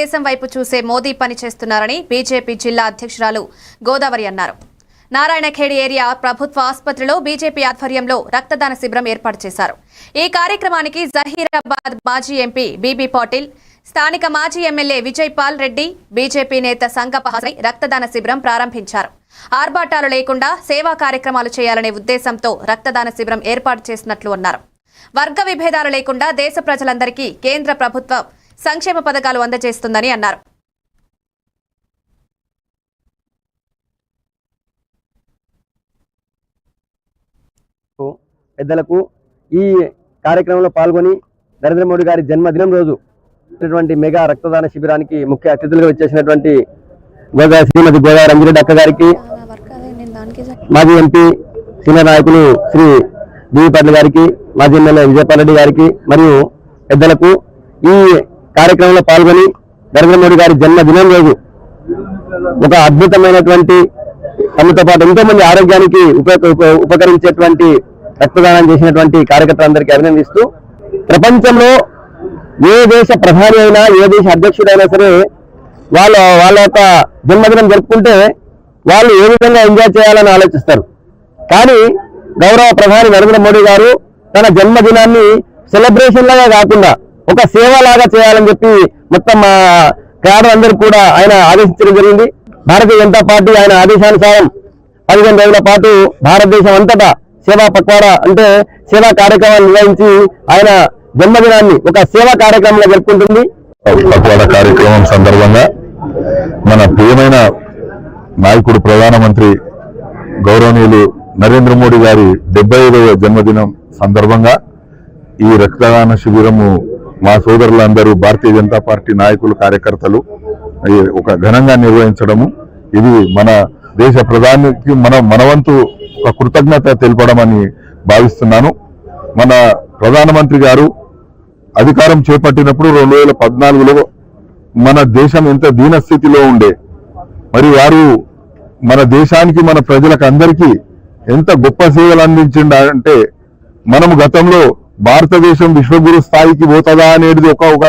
దేశం వైపు చూసే మోదీ పని చేస్తున్నారని బీజేపీ జిల్లా అధ్యక్షురాలు గోదావరి అన్నారు. నారాయణఖేడ్ ఏరియా ప్రభుత్వ ఆసుపత్రిలో బీజేపీ ఆధ్వర్యంలో రక్తదాన శిబిరం ఏర్పాటు చేశారు. ఈ కార్యక్రమానికి జహీరాబాద్ మాజీ ఎంపీ బీబీ పాటిల్ స్థానిక మాజీ ఎమ్మెల్యే విజయ్ పాల్ రెడ్డి బీజేపీ నేత సంగపహాసై రక్తదాన శిబిరం ప్రారంభించారు. ఆర్భాటాలు లేకుండా సేవా కార్యక్రమాలు చేయాలనే ఉద్దేశంతో రక్తదాన శిబిరం ఏర్పాటు చేసినట్లు అన్నారు. వర్గ విభేదాలు లేకుండా దేశ ప్రజలందరికీ కేంద్ర ప్రభుత్వం సంక్షేమ పథకాలు అందజేస్తుందని అన్నారు. పెద్దలకు ఈ కార్యక్రమంలో పాల్గొని నరేంద్ర మోడీ గారి జన్మదినం రోజు మెగా రక్తదాన శిబిరానికి ముఖ్య అతిథులుగా వచ్చేసినటువంటి గోదావరి శ్రీమతి గోదావరి రంజిరెడ్డి అక్క గారికి మాజీ ఎంపీ సీనియర్ నాయకులు శ్రీ డివి గారికి మాజీ ఎమ్మెల్యే విజయపాల్ రెడ్డి గారికి మరియు పెద్దలకు ఈ కార్యక్రమంలో పాల్గొని నరేంద్ర మోడీ గారి జన్మదినం రోజు ఒక అద్భుతమైనటువంటి తమతో పాటు ఎంతో మంది ఆరోగ్యానికి ఉప- ఉపకరించేటువంటి రక్తదానం చేసినటువంటి కార్యకర్తలందరికీ అభినందిస్తూ ప్రపంచంలో ఏ దేశ ప్రధాని అయినా ఏ దేశ అధ్యక్షుడైనా సరే వాళ్ళ వాళ్ళ యొక్క జన్మదినం జరుపుకుంటే వాళ్ళు ఏ విధంగా ఎంజాయ్ చేయాలని ఆలోచిస్తారు. కానీ గౌరవ ప్రధాని నరేంద్ర మోడీ గారు తన జన్మదినాన్ని సెలబ్రేషన్ లాగా కాకుండా ఒక సేవ లాగా చేయాలని చెప్పి మొత్తం మా క్యాడర్ అందరూ కూడా ఆయన ఆదేశించడం జరిగింది. భారతీయ జనతా పార్టీ ఆయన ఆదేశానుసారం పదిహేను రోజుల పాటు భారతదేశం అంతటా సేవా పక్వాడా అంటే సేవా కార్యక్రమాన్ని నిర్వహించి ఆయన జన్మదినాన్ని ఒక సేవా కార్యక్రమంలో జరుపుకుంటుంది. పక్వాడా కార్యక్రమం సందర్భంగా మన ప్రియమైన నాయకుడు ప్రధానమంత్రి గౌరవనీయులు నరేంద్ర మోడీ గారి డెబ్బై ఐదవ జన్మదినం సందర్భంగా ఈ రక్తదాన శిబిరము మా సోదరులందరూ భారతీయ జనతా పార్టీ నాయకులు కార్యకర్తలు ఒక ఘనంగా నిర్వహించడము. ఇది మన దేశ ప్రధానికి మన మనవంతు ఒక కృతజ్ఞత తెలపడమని భావిస్తున్నాను. మన ప్రధానమంత్రి గారు అధికారం చేపట్టినప్పుడు రెండు వేల పద్నాలుగులో మన దేశం ఎంత దీన స్థితిలో ఉండే మరి వారు మన దేశానికి మన ప్రజలకు అందరికీ ఎంత గొప్ప సేవలు అందించిండ అంటే మనం గతంలో భారతదేశం విశ్వగురు స్థాయికి పోతుందా అనేది ఒక ఒక